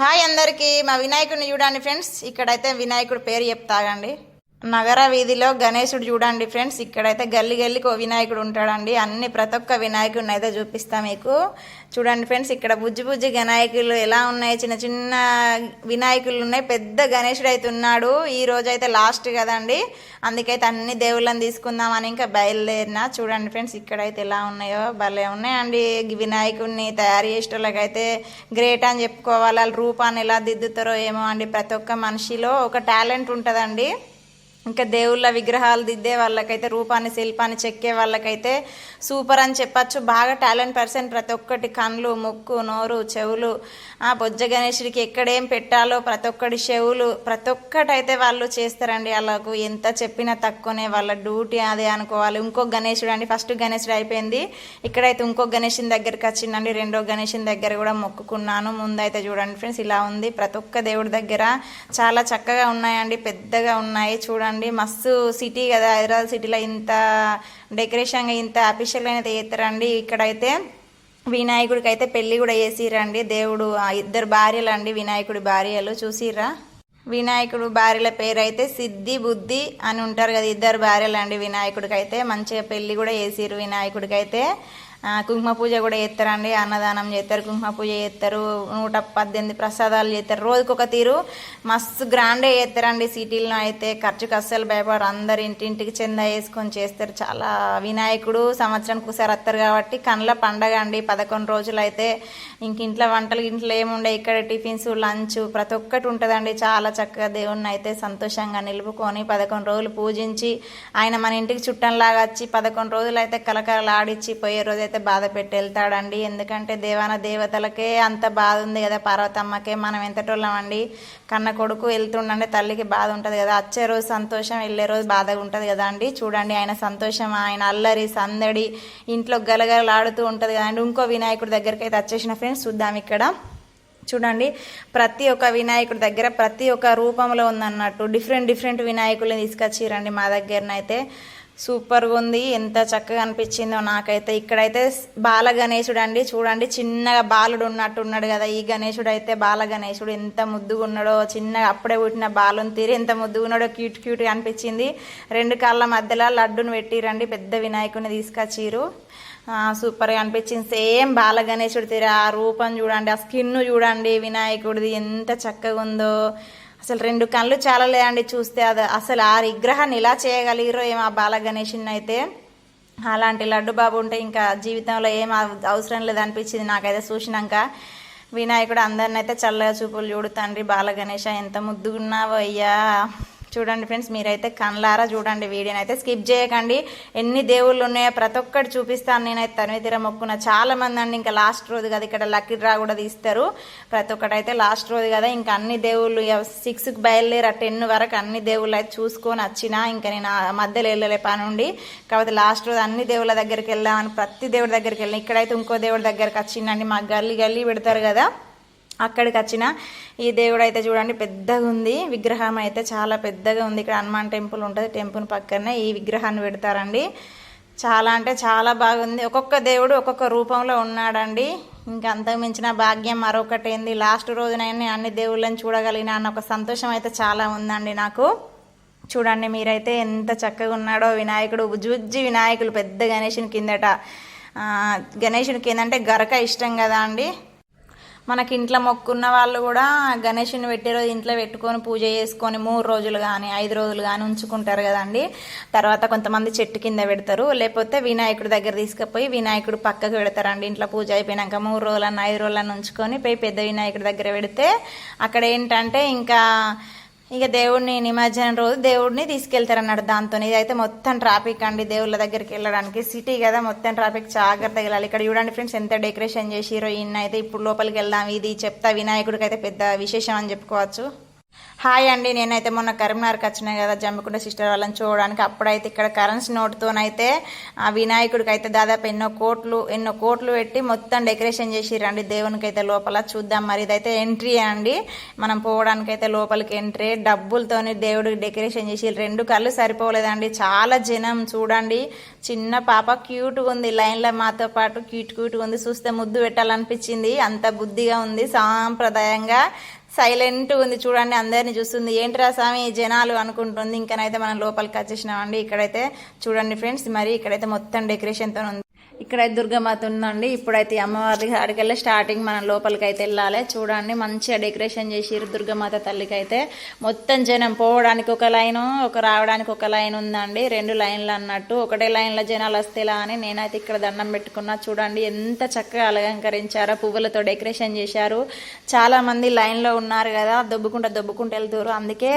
Hi అందరికీ మా వినాయకుడిని చూడండి ఫ్రెండ్స్. ఇక్కడైతే వినాయకుడు పేరు చెప్తాగండి. నగర వీధిలో గణేశుడు చూడండి ఫ్రెండ్స్ ఇక్కడైతే గల్లి గల్లికి ఓ వినాయకుడు ఉంటాడండి. అన్ని ప్రతి ఒక్క వినాయకుడిని అయితే చూపిస్తా మీకు. చూడండి ఫ్రెండ్స్ ఇక్కడ బుజ్జి బుజ్జి వినాయకులు ఎలా ఉన్నాయి చిన్న చిన్న వినాయకులు ఉన్నాయి. పెద్ద గణేశుడు అయితే ఉన్నాడు. ఈ రోజు అయితే లాస్ట్ కదండి. అందుకైతే అన్ని దేవుళ్ళని తీసుకుందామని ఇంకా బయలుదేరిన. చూడండి ఫ్రెండ్స్ ఇక్కడైతే ఎలా ఉన్నాయో భలే ఉన్నాయండి. వినాయకుడిని తయారు చేసేటోళ్ళకైతే గ్రేట్ అని చెప్పుకోవాలి. వాళ్ళ రూపాన్ని ఎలా దిద్దుతారో ఏమో అండి ప్రతి ఒక్క మనిషిలో. ఒక టాలెంట్ ఉంటుందండి. ఇంకా దేవుళ్ళ విగ్రహాలు దిద్దే వాళ్ళకైతే రూపాన్ని శిల్పాన్ని చెక్కే వాళ్ళకైతే సూపర్ అని చెప్పచ్చు. బాగా టాలెంట్ పర్సన్ ప్రతి ఒక్కటి. కళ్ళు ముక్కు నోరు చెవులు ఆ బొజ్జ గణేశుడికి ఎక్కడేం పెట్టాలో ప్రతి ఒక్కటి చెవులు ప్రతి ఒక్కటైతే వాళ్ళు చేస్తారండి. వాళ్ళకు ఎంత చెప్పినా తక్కువనే వాళ్ళ డ్యూటీ అదే అనుకోవాలి. ఇంకో గణేశుడు అండి ఫస్ట్ గణేశుడు అయిపోయింది. ఇక్కడైతే ఇంకో గణేశుని దగ్గరికి వచ్చిందండి. రెండో గణేశుని దగ్గర కూడా మొక్కుకున్నాను. ముందైతే చూడండి ఫ్రెండ్స్ ఇలా ఉంది. ప్రతి ఒక్క దేవుడి దగ్గర చాలా చక్కగా ఉన్నాయండి పెద్దగా ఉన్నాయి. చూడండి మస్తు సిటీ కదా. హైదరాబాద్ సిటీలో ఇంత డెకరేషన్గా ఇంత అఫీషియల్గా అయితే చేస్తారండి. ఇక్కడైతే వినాయకుడికి అయితే పెళ్ళి కూడా చేసిరండి. దేవుడు ఆ ఇద్దరు భార్యలు అండి వినాయకుడి భార్యలు చూసిరా వినాయకుడు భార్యల పేరు అయితే సిద్ధి బుద్ధి అని ఉంటారు కదా ఇద్దరు భార్యలు అండి వినాయకుడికి అయితే మంచిగా పెళ్ళి కూడా చేసిరు వినాయకుడికి అయితే కుంకుమ పూజ కూడా చేస్తారండి అన్నదానం చేస్తారు కుంకుమ పూజ చేస్తారు నూట పద్దెనిమిది ప్రసాదాలు చేస్తారు. రోజుకొక తీరు మస్తు గ్రాండే చేస్తారండి సిటీలో అయితే. ఖర్చుకు అస్సలు భయపడరు. అందరు ఇంటింటికి చెంద వేసుకొని చేస్తారు. చాలా వినాయకుడు సంవత్సరానికి ఒకసారి వస్తారు కాబట్టి కండ్ల పండగ అండి. పదకొండు రోజులు అయితే ఇంక ఇంట్లో వంటలు ఇంట్లో ఏముండే ఇక్కడ టిఫిన్స్ లంచ్ ప్రతి ఒక్కటి ఉంటుందండి. చాలా చక్కగా దేవుణ్ణి అయితే సంతోషంగా నిలుపుకొని పదకొండు రోజులు పూజించి ఆయన మన ఇంటికి చుట్టంలాగా వచ్చి పదకొండు రోజులు అయితే కలకలలాడిచ్చి పోయే రోజు అయితే బాధ పెట్టి వెళ్తాడండి ఎందుకంటే దేవాన దేవతలకే అంత బాధ ఉంది కదా పార్వతమ్మకే మనం ఎంతటోళ్ళం అండి కన్న కొడుకు వెళ్తుండంటే తల్లికి బాధ ఉంటుంది కదా వచ్చే రోజు సంతోషం వెళ్ళే రోజు బాధగా ఉంటుంది కదా అండి? చూడండి ఆయన సంతోషం ఆయన అల్లరి సందడి ఇంట్లో గలగలాడుతూ ఉంటుంది కదండి ఇంకో వినాయకుడి దగ్గరికి అయితే వచ్చేసిన ఫ్రెండ్స్ చూద్దాం ఇక్కడ. చూడండి ప్రతి ఒక్క వినాయకుడి దగ్గర ప్రతి ఒక్క రూపంలో ఉందన్నట్టు డిఫరెంట్ డిఫరెంట్ వినాయకుల్ని తీసుకొచ్చిరండి మా దగ్గరనైతే. సూపర్గా ఉంది ఎంత చక్కగా అనిపించిందో నాకైతే. ఇక్కడైతే బాల గణేశుడు అండి చూడండి చిన్నగా బాలుడు ఉన్నట్టు ఉన్నాడు కదా. ఈ గణేశుడు అయితే బాల గణేశుడు ఎంత ముద్దుగా ఉన్నాడో చిన్నగా అప్పుడే పుట్టిన బాలుని తీరి ఎంత ముద్దుగా ఉన్నాడో క్యూట్ క్యూట్గా అనిపించింది. రెండు కాళ్ళ మధ్యలో లడ్డును పెట్టిరండి. పెద్ద వినాయకుడిని తీసుకొచ్చిరు సూపర్గా అనిపించింది. సేమ్ బాల గణేశుడు తీర ఆ రూపం చూడండి ఆ స్కిన్ చూడండి వినాయకుడిది ఎంత చక్కగా ఉందో అసలు రెండు కళ్ళు చాలా లేదండి చూస్తే అది. అసలు ఆ విగ్రహాన్ని ఇలా చేయగలిగిరో ఏమో ఆ బాలగణేషుని అయితే. అలాంటి లడ్డు బాబు ఉంటే ఇంకా జీవితంలో ఏం అవసరం లేదు అనిపించింది నాకైతే చూసినాక. వినాయకుడు అందరిని అయితే చల్లగా చూపులు చూడు తండ్రి బాలగణేష ఎంత ముద్దుగున్నావో అయ్యా. చూడండి ఫ్రెండ్స్ మీరైతే కన్లారా చూడండి వీడియోని అయితే స్కిప్ చేయకండి. ఎన్ని దేవుళ్ళు ఉన్నాయో ప్రతి ఒక్కటి చూపిస్తాను నేనైతే తనివి తీర మొక్కున. చాలా మంది అండి ఇంకా లాస్ట్ రోజు కదా ఇక్కడ లక్కీ డ్రా కూడా తీస్తారు. ప్రతి ఒక్కటి అయితే లాస్ట్ రోజు కదా ఇంకా అన్ని దేవుళ్ళు సిక్స్కి బయలుదేరా టెన్ వరకు అన్ని దేవుళ్ళు అయితే చూసుకొని వచ్చినా ఇంకా నేను మధ్యలో వెళ్ళలే పని ఉండి. కాబట్టి లాస్ట్ రోజు అన్ని దేవుళ్ళ దగ్గరికి వెళ్దామని ప్రతి దేవుడి దగ్గరికి వెళ్ళిన. ఇక్కడైతే ఇంకో దేవుడి దగ్గరికి వచ్చిందండి. మా గల్లీ గల్లీ పెడతారు కదా. అక్కడికి వచ్చిన ఈ దేవుడు అయితే చూడండి పెద్దగా ఉంది విగ్రహం అయితే చాలా పెద్దగా ఉంది. ఇక్కడ హనుమాన్ టెంపుల్ ఉంటుంది టెంపుల్ పక్కనే ఈ విగ్రహాన్ని పెడతారండి. చాలా అంటే చాలా బాగుంది. ఒక్కొక్క దేవుడు ఒక్కొక్క రూపంలో ఉన్నాడండి. ఇంకా అంతకు మించిన భాగ్యం మరొకటి ఏంది లాస్ట్ రోజునైనా అన్ని దేవుళ్ళని చూడగలిగిన అన్న ఒక సంతోషం అయితే చాలా ఉందండి నాకు. చూడండి మీరైతే ఎంత చక్కగా ఉన్నాడో వినాయకుడు. జుజ్జి వినాయకులు పెద్ద గణేషుని కిందట. గణేషుని గణేషునికి ఏంటంటే గరక ఇష్టం కదా అండి. మనకి ఇంట్లో మొక్కున్న వాళ్ళు కూడా గణేషుని పెట్టే రోజు ఇంట్లో పెట్టుకొని పూజ చేసుకొని మూడు రోజులు కానీ ఐదు రోజులు కానీ ఉంచుకుంటారు కదండి. తర్వాత కొంతమంది చెట్టు కింద పెడతారు. లేకపోతే వినాయకుడి దగ్గర తీసుకుపోయి వినాయకుడు పక్కకు పెడతారండి. ఇంట్లో పూజ అయిపోయినాక మూడు రోజులన్న ఐదు రోజులన్న ఉంచుకొని పోయి పెద్ద వినాయకుడి దగ్గర పెడితే అక్కడ ఏంటంటే ఇంకా ఇక దేవుడిని నిమజ్జనం రోజు దేవుడిని తీసుకెళ్తారు అన్నాడు దాంతో ఇదైతే మొత్తం ట్రాఫిక్ అండి. దేవుళ్ళ దగ్గరికి వెళ్ళడానికి సిటీ కదా మొత్తం ట్రాఫిక్ జాగ్రత్తగా వెళ్ళాలి. ఇక్కడ చూడండి ఫ్రెండ్స్ ఎంత డెకరేషన్ చేసిరో. ఈయన అయితే ఇప్పుడు లోపలికి వెళ్దాం. ఇది చెప్తా వినాయకుడికి అయితే పెద్ద విశేషం అని చెప్పుకోవచ్చు. హాయ్ అండి నేనైతే మొన్న కరీంనగర్కి వచ్చినాయి కదా జమ్మికుంట సిస్టర్ వాళ్ళని చూడడానికి. అప్పుడైతే ఇక్కడ కరెన్సీ నోట్తోనైతే ఆ వినాయకుడికి అయితే దాదాపు ఎన్నో కోట్లు ఎన్నో కోట్లు పెట్టి మొత్తం డెకరేషన్ చేసిరండి దేవునికి అయితే లోపల చూద్దాం. మరి ఇదైతే ఎంట్రీ అండి. మనం పోవడానికి అయితే లోపలికి ఎంట్రీ. డబ్బులతోని దేవుడికి డెకరేషన్ చేసి రెండు కళ్ళు సరిపోలేదండి. చాలా జనం చూడండి. చిన్న పాప క్యూట్గా ఉంది. లైన్లో మాతో పాటు క్యూట్ క్యూట్గా ఉంది. చూస్తే ముద్దు పెట్టాలనిపించింది. అంత బుద్ధిగా ఉంది. సాంప్రదాయంగా సైలెంట్ ఉంది చూడండి అందరిని చూస్తుంది. ఏంట్రా స్వామి జనాలు అనుకుంటుంది. ఇంకనైతే మనం లోపలికి వచ్చేసినామండి. ఇక్కడైతే చూడండి ఫ్రెండ్స్ మరి ఇక్కడైతే మొత్తం డెకరేషన్తో ఉంది. ఇక్కడైతే దుర్గమాత ఉందండి. ఇప్పుడైతే అమ్మవారి అడికెళ్ళి స్టార్టింగ్ మనం లోపలికి అయితే వెళ్ళాలి. చూడండి మంచిగా డెకరేషన్ చేసిరు దుర్గమాత తల్లికి అయితే మొత్తం జనం పోవడానికి ఒక లైన్ ఒక రావడానికి ఒక లైన్ ఉందండి. రెండు లైన్లు అన్నట్టు. ఒకటే లైన్లో జనాలు వస్తేలా అని నేనైతే ఇక్కడ దండం పెట్టుకున్నా. చూడండి ఎంత చక్కగా అలంకరించారో పువ్వులతో డెకరేషన్ చేశారు. చాలా మంది లైన్లో ఉన్నారు కదా దొబ్బుకుంటా దొబ్బుకుంటూ వెళ్తారు అందుకే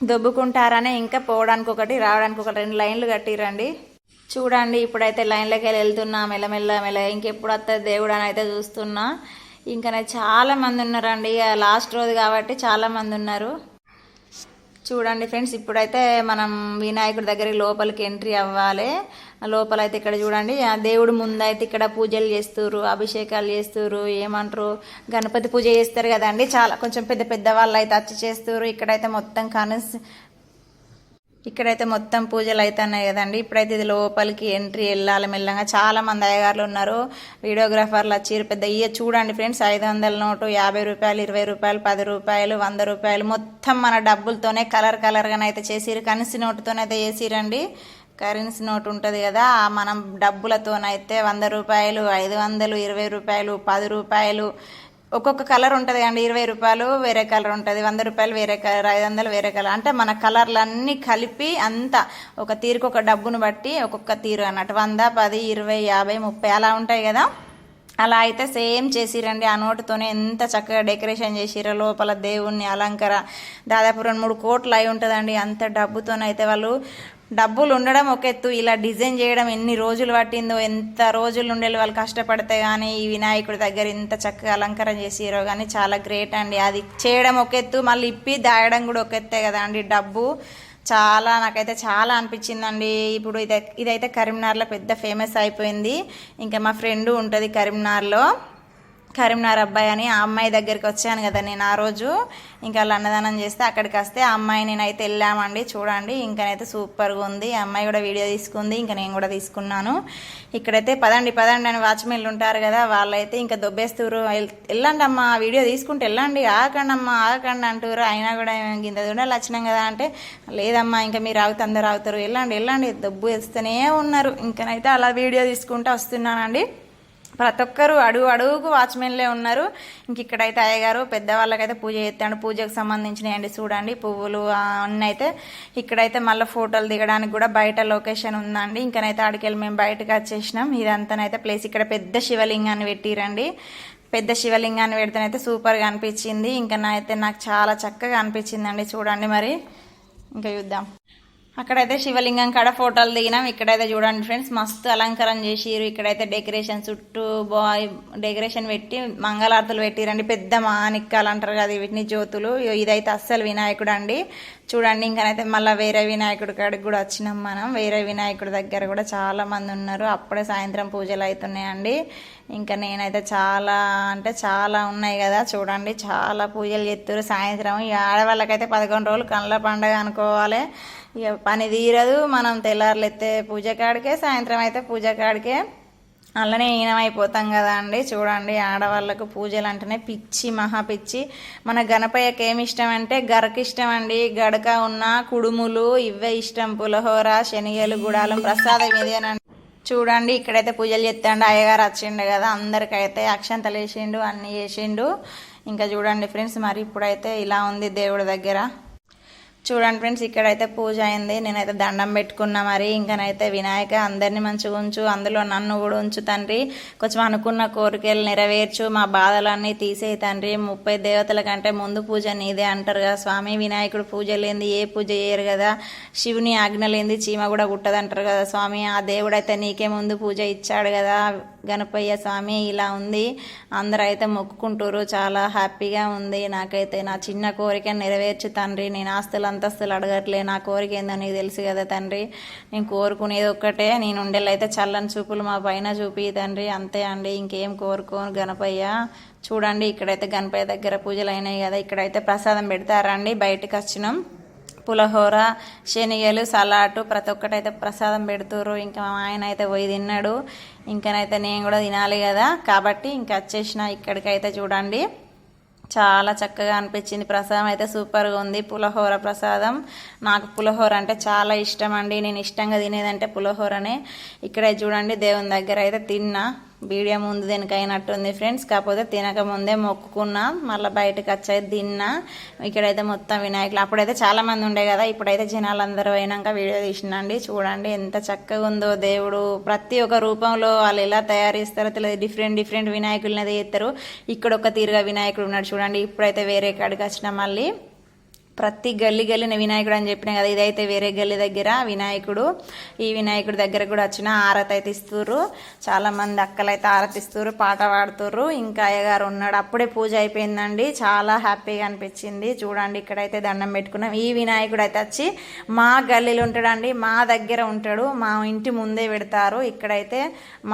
దొబ్బుకుంటారనే ఇంకా పోవడానికి ఒకటి రావడానికి ఒకటి రెండు లైన్లు కట్టిరండి. చూడండి ఇప్పుడైతే లైన్లోకి వెళ్ళి వెళ్తున్నా మెల్లమెల్ల మెల్ల ఇంకెప్పుడు వస్తుంది దేవుడు అని అయితే చూస్తున్నా. ఇంకా చాలా మంది ఉన్నారండి ఇక లాస్ట్ రోజు కాబట్టి చాలా మంది ఉన్నారు. చూడండి ఫ్రెండ్స్ ఇప్పుడైతే మనం వినాయకుడి దగ్గరికి లోపలికి ఎంట్రీ అవ్వాలి. లోపల అయితే ఇక్కడ చూడండి దేవుడు ముందైతే ఇక్కడ పూజలు చేస్తారు అభిషేకాలు చేస్తారు ఏమంటారు గణపతి పూజ చేస్తారు కదండి. చాలా కొంచెం పెద్ద పెద్ద వాళ్ళు అయితే వచ్చి చేస్తారు ఇక్కడైతే మొత్తం కనస్ ఇక్కడైతే మొత్తం పూజలు అవుతున్నాయి కదండి. ఇప్పుడైతే ఇది లోపలికి ఎంట్రీ వెళ్ళాలి మెల్లగా. చాలా మంది అయ్యగారులు ఉన్నారు. వీడియోగ్రాఫర్లు వచ్చి పెద్ద ఇయ్య చూడండి ఫ్రెండ్స్. ఐదు వందల నోటు యాభై రూపాయలు ఇరవై రూపాయలు పది రూపాయలు వంద రూపాయలు. మొత్తం మన డబ్బులతోనే కలర్ కలర్గానైతే చేసిరు కనిసి నోటుతోనైతే చేసిరండి. కరెన్సీ నోట్ ఉంటుంది కదా. ఆ మనం డబ్బులతోనైతే వంద రూపాయలు ఐదు వందలు ఇరవై రూపాయలు పది రూపాయలు ఒక్కొక్క కలర్ ఉంటుంది అండి. ఇరవై రూపాయలు వేరే కలర్ ఉంటుంది. వంద రూపాయలు వేరే కలర్ ఐదు వందలు వేరే కలర్. అంటే మన కలర్లు అన్నీ కలిపి అంతా ఒక తీరుకు ఒక డబ్బును బట్టి ఒక్కొక్క తీరు అన్నట్టు. వంద పది ఇరవై యాభై ముప్పై అలా ఉంటాయి కదా. అలా అయితే సేమ్ చేసిరండి. ఆ నోటుతోనే ఎంత చక్కగా డెకరేషన్ చేసిరో లోపల దేవుణ్ణి అలంకర దాదాపు రెండు మూడు కోట్లు అయి ఉంటుందండి. అంత డబ్బుతోనైతే వాళ్ళు డబ్బులు ఉండడం ఒక ఎత్తు. ఇలా డిజైన్ చేయడం ఎన్ని రోజులు పట్టిందో ఎంత రోజులు ఉండేది వాళ్ళు కష్టపడితే కానీ ఈ వినాయకుడి దగ్గర ఇంత చక్కగా అలంకరణ చేసిరో కానీ చాలా గ్రేట్ అండి. అది చేయడం ఒక ఎత్తు మళ్ళీ ఇప్పి దాయడం కూడా ఒక ఎత్తే కదా అండి డబ్బు. చాలా నాకైతే చాలా అనిపించిందండి. ఇప్పుడు ఇదై ఇదైతే కరీంనగర్లో పెద్ద ఫేమస్ అయిపోయింది. ఇంకా మా ఫ్రెండ్ ఉంటుంది కరీంనగర్లో. కరీంనగర్ అబ్బాయి అని ఆ అమ్మాయి దగ్గరికి వచ్చాను కదా నేను ఆ రోజు. ఇంకా వాళ్ళు అన్నదానం చేస్తే అక్కడికి వస్తే ఆ అమ్మాయి నేనైతే వెళ్ళామండి చూడండి. ఇంకనైతే సూపర్గా ఉంది. ఆ అమ్మాయి కూడా వీడియో తీసుకుంది ఇంకా నేను కూడా తీసుకున్నాను. ఇక్కడైతే పదండి పదండి అని వాచ్మెన్లు ఉంటారు కదా వాళ్ళైతే ఇంకా దొబ్బేస్తారు వెళ్ళండి అమ్మ వీడియో తీసుకుంటే వెళ్ళండి. ఆగండి అమ్మ ఆగండి అంటారు అయినా కూడా ఇంత దూరాలు వచ్చినాం కదా అంటే లేదమ్మా ఇంకా మీరు ఆగుతూ అందరు ఆగుతారు. వెళ్ళండి వెళ్ళండి. దొబ్బు వేస్తూనే ఉన్నారు. ఇంకనైతే అలా వీడియో తీసుకుంటూ వస్తున్నానండి. ప్రతి ఒక్కరు అడుగు అడుగుకు వాచ్మెన్లే ఉన్నారు. ఇంక ఇక్కడైతే అయ్యగారు పెద్దవాళ్ళకైతే పూజ చేస్తాడు. పూజకు సంబంధించినవి అండి చూడండి పువ్వులు అన్నీ అయితే ఇక్కడైతే మళ్ళీ ఫోటోలు దిగడానికి కూడా బయట లొకేషన్ ఉందండి. ఇంకనైతే ఆడికెళ్ళి మేము బయటకు వచ్చేసినాం. ఇదంతానైతే ప్లేస్ ఇక్కడ పెద్ద శివలింగాన్ని పెట్టిరండి. పెద్ద శివలింగాన్ని పెడితేనైతే సూపర్గా అనిపించింది. ఇంకా అయితే నాకు చాలా చక్కగా అనిపించిందండి. చూడండి మరి. ఇంకా చూద్దాం. అక్కడైతే శివలింగం కాడ ఫోటోలు దిగినాం. ఇక్కడైతే చూడండి ఫ్రెండ్స్ మస్తు అలంకరణ చేసిరు ఇక్కడైతే డెకరేషన్ చుట్టూ బాయ్ డెకరేషన్ పెట్టి మంగళార్తులు పెట్టిరండి. పెద్ద మానిక్కలు అంటారు కదా వీటిని జ్యోతులు. ఇదైతే అస్సలు వినాయకుడు అండి. చూడండి ఇంకనైతే మళ్ళీ వేరే వినాయకుడి కాడికి కూడా వచ్చినాం మనం. వేరే వినాయకుడి దగ్గర కూడా చాలా మంది ఉన్నారు. అప్పుడే సాయంత్రం పూజలు అవుతున్నాయండి ఇంకా నేనైతే చాలా అంటే చాలా ఉన్నాయి కదా చూడండి. చాలా పూజలు చేస్తారు సాయంత్రం ఈ ఆడవాళ్ళకైతే పదకొండు రోజులు కళ్ళ పండగ అనుకోవాలి. ఇక పని తీరదు మనం తెల్లారులు పూజ కాడికే సాయంత్రం అయితే పూజ కాడికే అలానే ఈనమైపోతాం కదా అండి. చూడండి ఆడవాళ్ళకు పూజలు అంటేనే పిచ్చి మహా పిచ్చి. మన గణపయ్యకి ఏమి ఇష్టం అంటే గరకి ఇష్టం అండి గడక ఉన్న కుడుములు ఇవే ఇష్టం. పులహోర శనిగలు గుడాలం ప్రసాదం ఇదేనండి. చూడండి ఇక్కడైతే పూజలు చేస్తాండి అయ్యగారు వచ్చిండు కదా అందరికైతే అక్షంతలు వేసిండు అన్నీ వేసిండు. ఇంకా చూడండి ఫ్రెండ్స్ మరి ఇప్పుడైతే ఇలా ఉంది దేవుడి దగ్గర. చూడండి ఫ్రెండ్స్ ఇక్కడైతే పూజ అయింది. నేనైతే దండం పెట్టుకున్నా మరి. ఇంకనైతే వినాయక అందరినీ మంచిగా ఉంచు అందులో నన్ను కూడా ఉంచు తండ్రి. కొంచెం అనుకున్న కోరికలు నెరవేర్చు మా బాధలన్నీ తీసేయి తండ్రి. ముప్పై దేవతల కంటే ముందు పూజ నీదే అంటారు కదా స్వామి. వినాయకుడు పూజ లేనిది ఏ పూజ చేయరు కదా. శివుని ఆజ్ఞ లేనిది చీమ కూడా గుట్టదంటారు కదా స్వామి. ఆ దేవుడైతే నీకే ముందు పూజ ఇచ్చాడు కదా గణపయ్య స్వామి. ఇలా ఉంది. అందరూ అయితే మొక్కుకుంటారు చాలా హ్యాపీగా ఉంది. నాకైతే నా చిన్న కోరిక నెరవేర్చు తండ్రి. నేను ఆస్తులు అంతస్తులు అడగట్లే నా కోరిక ఏందో నీకు తెలుసు కదా తండ్రి. నేను కోరుకునేది ఒక్కటే నేను ఉండేలైతే చల్లని చూపులు మా పైన చూపి తండ్రి. అంతే అండి ఇంకేం కోరుకోను గణపయ్య. చూడండి ఇక్కడైతే గణపయ్య దగ్గర పూజలు అయినాయి కదా ఇక్కడైతే ప్రసాదం పెడతారండి బయటకు వచ్చినాం. పులహోర శనిగలు సలాటు ప్రతి ఒక్కటైతే ప్రసాదం పెడుతురు ఇంకా మా ఆయన అయితే పోయి తిన్నాడు. ఇంకనైతే నేను కూడా తినాలి కదా. కాబట్టి ఇంకా వచ్చేసిన ఇక్కడికైతే చూడండి. చాలా చక్కగా అనిపించింది. ప్రసాదం అయితే సూపర్గా ఉంది. పులహోర ప్రసాదం. నాకు పులహోర అంటే చాలా ఇష్టం అండి. నేను ఇష్టంగా తినేదంటే పులహోరనే. ఇక్కడే చూడండి దేవుని దగ్గర అయితే తిన్నా. వీడియో ముందు దీనికైనట్టుంది ఫ్రెండ్స్? కాకపోతే తినక ముందే మొక్కుకున్నా మళ్ళీ బయటకు వచ్చే తిన్నా. ఇక్కడైతే మొత్తం వినాయకులు. అప్పుడైతే చాలా మంది ఉండే కదా ఇప్పుడైతే జనాలు అందరూ అయినాక వీడియో తీసినండి. చూడండి ఎంత చక్కగా ఉందో దేవుడు. ప్రతి ఒక్క రూపంలో వాళ్ళు ఎలా తయారు తెలియదు. డిఫరెంట్ డిఫరెంట్ వినాయకులని అయితే చేస్తారు ఇక్కడ ఒక తీరుగా వినాయకుడు ఉన్నాడు చూడండి. ఇప్పుడైతే వేరే కాడికి వచ్చిన మళ్ళీ ప్రతి గల్లి గల్లిన వినాయకుడు అని చెప్పిన కదా ఇదైతే వేరే గల్లి దగ్గర వినాయకుడు. ఈ వినాయకుడి దగ్గర కూడా వచ్చిన ఆరతి అయితే ఇస్తుర్రు. చాలా మంది అక్కలైతే ఆరతి ఇస్తుర్రు పాట పాడుతుర్రు. ఇంకా అయ్యగారు ఉన్నాడు. అప్పుడే పూజ అయిపోయిందండి. చాలా హ్యాపీగా అనిపించింది. చూడండి ఇక్కడైతే దండం పెట్టుకున్నాం. ఈ వినాయకుడు అయితే వచ్చి మా గల్లీలో ఉంటాడండి. మా దగ్గర ఉంటాడు. మా ఇంటి ముందే పెడతారు. ఇక్కడైతే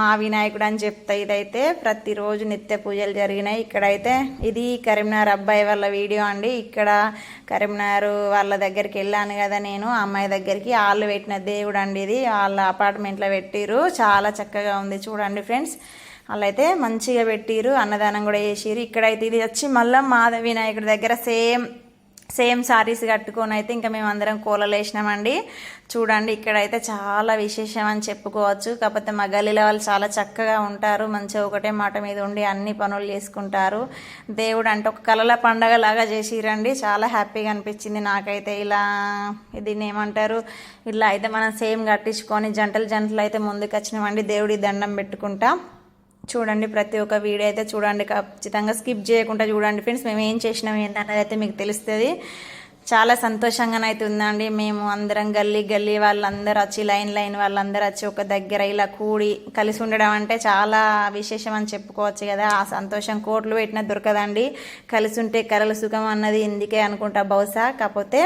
మా వినాయకుడు అని చెప్తా ఇదైతే. ప్రతిరోజు నిత్య పూజలు జరిగినాయి. ఇక్కడైతే ఇది కరీంనగర్ అబ్బాయి వాళ్ళ వీడియో అండి. ఇక్కడ కరీంనగర్ వాళ్ళ దగ్గరికి వెళ్ళాను కదా నేను ఆ అమ్మాయి దగ్గరికి. వాళ్ళు పెట్టిన దేవుడు అండి ఇది. వాళ్ళ అపార్ట్మెంట్లో పెట్టిరు చాలా చక్కగా ఉంది. చూడండి ఫ్రెండ్స్ వాళ్ళైతే మంచిగా పెట్టిరు అన్నదానం కూడా చేసిరు ఇక్కడైతే ఇది వచ్చి మళ్ళీ మాధ వినాయకుడి దగ్గర సేమ్ సేమ్ సారీస్ కట్టుకొని అయితే ఇంకా మేము అందరం కూలలు వేసినామండి. చూడండి ఇక్కడైతే చాలా విశేషం అని చెప్పుకోవచ్చు. కాకపోతే మా గల్లీలో వాళ్ళు చాలా చక్కగా ఉంటారు. మంచిగా ఒకటే మాట మీద ఉండి అన్ని పనులు చేసుకుంటారు. దేవుడు అంటే ఒక కలల పండగ లాగా చేసిరండి. చాలా హ్యాపీగా అనిపించింది నాకైతే. ఇలా దీన్ని ఏమంటారు? ఇలా అయితే మనం సేమ్ కట్టించుకొని జంటలు జంటలు అయితే ముందుకు వచ్చినామండి. దేవుడి దండం పెట్టుకుంటాం. చూడండి ప్రతి ఒక్క వీడియో అయితే చూడండి ఖచ్చితంగా స్కిప్ చేయకుండా చూడండి ఫ్రెండ్స్ మేము ఏం చేసినాం ఏంటన్నది అయితే మీకు తెలుస్తుంది. చాలా సంతోషంగానైతే ఉందండి. మేము అందరం గల్లీ గల్లీ వాళ్ళందరూ వచ్చి లైన్ లైన్ వాళ్ళందరూ వచ్చి ఒక దగ్గర ఇలా కూడి కలిసి ఉండడం అంటే చాలా విశేషం అని చెప్పుకోవచ్చు కదా. ఆ సంతోషం కోట్లు పెట్టినా దొరకదండి. కలిసి ఉంటే కరల సుఖం అన్నది ఇందుకే అనుకుంటా బహుశా. కాకపోతే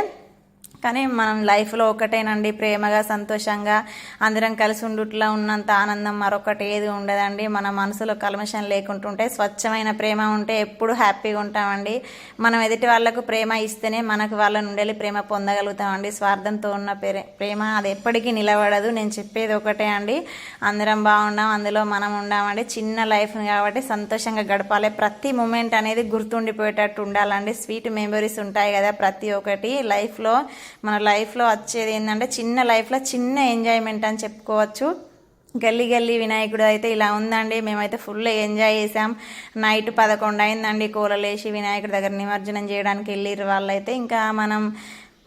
కానీ మనం లైఫ్లో ఒకటేనండి ప్రేమగా సంతోషంగా అందరం కలిసి ఉండుట్లా ఉన్నంత ఆనందం మరొకటి ఏది ఉండదండి. మన మనసులో కల్మషం లేకుంటుంటే స్వచ్ఛమైన ప్రేమ ఉంటే ఎప్పుడు హ్యాపీగా ఉంటామండి. మనం ఎదుటి వాళ్ళకు ప్రేమ ఇస్తేనే మనకు వాళ్ళ నుండి ప్రేమ పొందగలుగుతామండి. స్వార్థంతో ఉన్న ప్రేమ అది ఎప్పటికీ నిలబడదు. నేను చెప్పేది ఒకటే అండి. అందరం బాగున్నాం అందులో మనం ఉండామండి చిన్న లైఫ్ కాబట్టి సంతోషంగా గడపాలి. ప్రతి మూమెంట్ అనేది గుర్తుండిపోయేటట్టు ఉండాలండి. స్వీట్ మెమరీస్ ఉంటాయి కదా ప్రతి ఒక్కటి. లైఫ్లో మన లైఫ్లో వచ్చేది ఏంటంటే చిన్న లైఫ్లో చిన్న ఎంజాయ్మెంట్ అని చెప్పుకోవచ్చు. గల్లీ గల్లీ వినాయకుడు అయితే ఇలా ఉందండి. మేమైతే ఫుల్ ఎంజాయ్ చేసాం నైట్ పదకొండు అయిందండి. కూలలేసి వినాయకుడి దగ్గర నిమజ్జనం చేయడానికి వెళ్ళిర్రు వాళ్ళైతే. ఇంకా మనం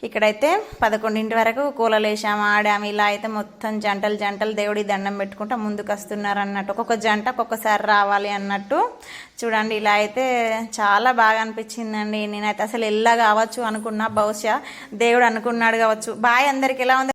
ఇక్కడైతే పదకొండింటి వరకు కూలలు వేసాము ఆడాము. ఇలా అయితే మొత్తం జంటలు జంటలు దేవుడి దండం పెట్టుకుంటా ముందుకు వస్తున్నారు అన్నట్టు ఒక్కొక్క జంట ఒక్కొక్కసారి రావాలి అన్నట్టు. చూడండి ఇలా అయితే చాలా బాగా అనిపించిందండి. నేనైతే అసలు ఎలా కావచ్చు అనుకున్నా. బహుశా దేవుడు అనుకున్నాడు కావచ్చు. బాయ్ అందరికి ఎలా ఉంది?